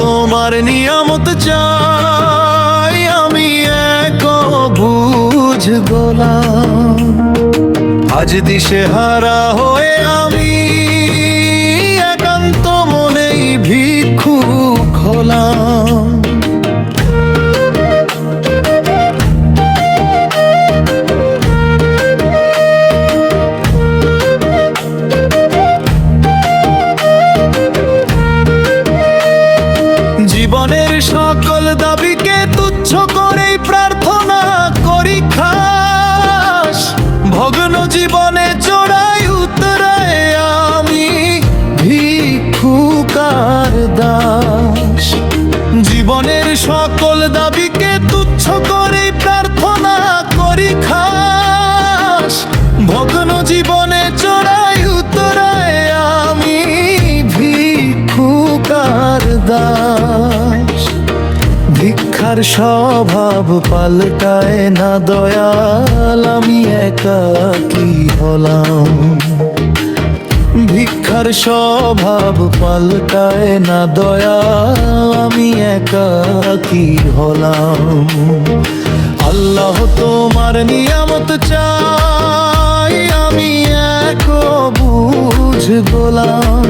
তোমার নিয়ামত চাই আমি এক বুঝ গোলাম। আজ দিশে হারা হয়ে আমি সকল দাবিকে তুচ্ছ করেই ভিক্ষার স্বভাব পাল্টায় না দয়াল, আমি একাকি হলাম? ভিক্ষার স্বভাব পাল্টায় না দয়াল, আমি একাকি হলাম? আল্লাহ তোমার নিয়ামত চাই, আমি এক বুঝ গোলাম।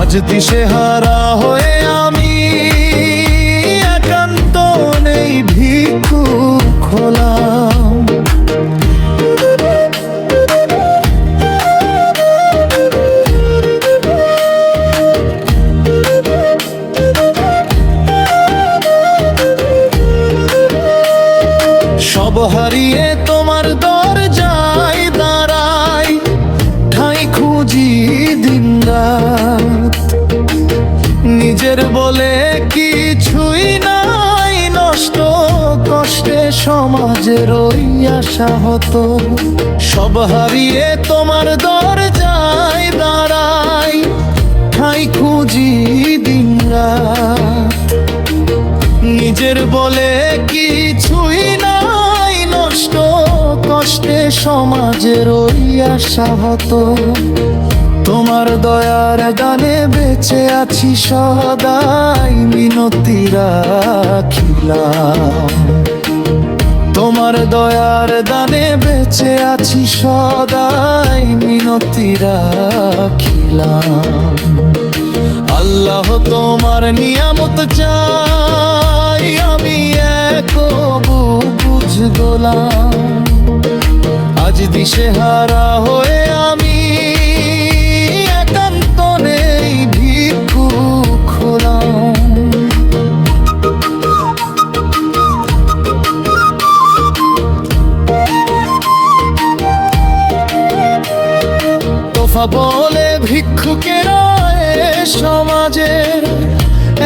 আজ দিশে হারা হয়ে সব হারিয়ে তোমার দর যাই দাঁড়াই। ঠাই খুঁজি দিন নিজের বলে কিছুই নাই, নষ্ট কষ্টে সমাজের ওই আশা হতো সব হারিয়ে তোমার দর যাই দাঁড়াই, ঠাই খুঁজি দিন নিজের বলে সমাজের ওই আশা হতো। তোমার দয়ার গানে বেঁচে আছি সদাই, মিনতি রাখিলাম। তোমার দয়ার দানে বেঁচে আছি সদাই, মিনতি রাখিলাম। আল্লাহ তোমার নিয়ামত চাই, আমি এক বুঝ গোলাম আজ দিশে হারা হয়ে আমি একান্ত নেই ভিক্ষু খোলাম। তোফা বলে, ভিক্ষুকেরা সমাজের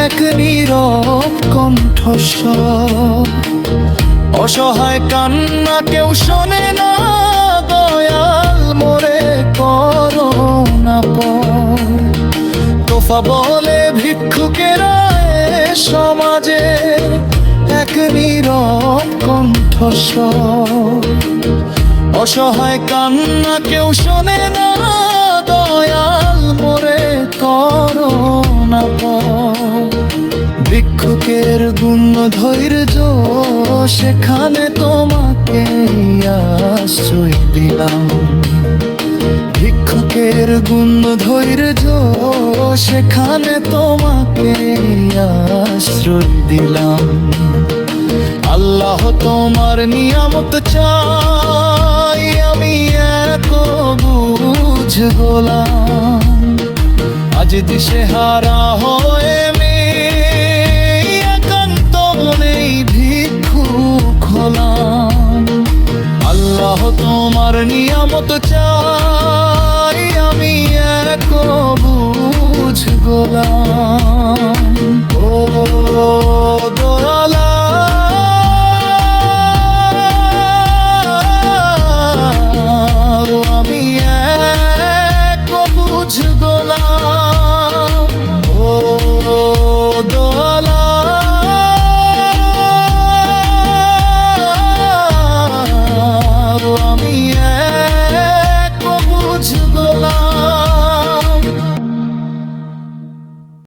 এক নীরব কণ্ঠস্বর। অসহায় কান্না কেউ শোনে না। দয়াল মোরে করোনা তোফা বলে ভিক্ষুকেরা এ সমাজের এক নীরব কণ্ঠস্বর। অসহায় কান্না কেউ শোনে না, দয়াল মোরে করোনা পর। ভিক্ষুকের গুণ ধৈর্য সেখানে তোমাকে আশ্রয় দিলাম। ভিক্ষুকের গুণ ধৈর্য সেখানে তোমাকে আশ্রয় দিলাম। আল্লাহ তোমার নিয়ামত চাই, আমি এক বুঝ গোলাম। আজ দিশে হারা হয়ে তোমার নিয়ামত চাই আমি এক বুঝ গোলাম।